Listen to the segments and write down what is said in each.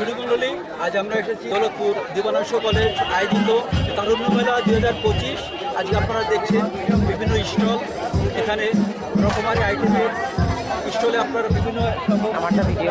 সুরিমণ্ডলী আজ আমরা এসেছি দৌলতপুর দিবানাংশ কলেজ আয়োজিত তারুণ্য মেলা দুই হাজার পঁচিশ। আজকে আপনারা দেখছেন বিভিন্ন স্টল। এখানে রকমারি আইটেমের স্টলে আপনারা বিভিন্ন রকম, আমারটা ভিডিও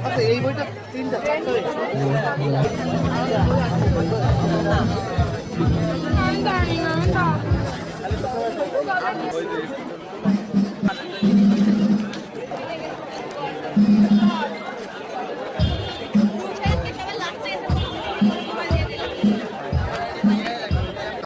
আচ্ছা এই বইটা তিনটা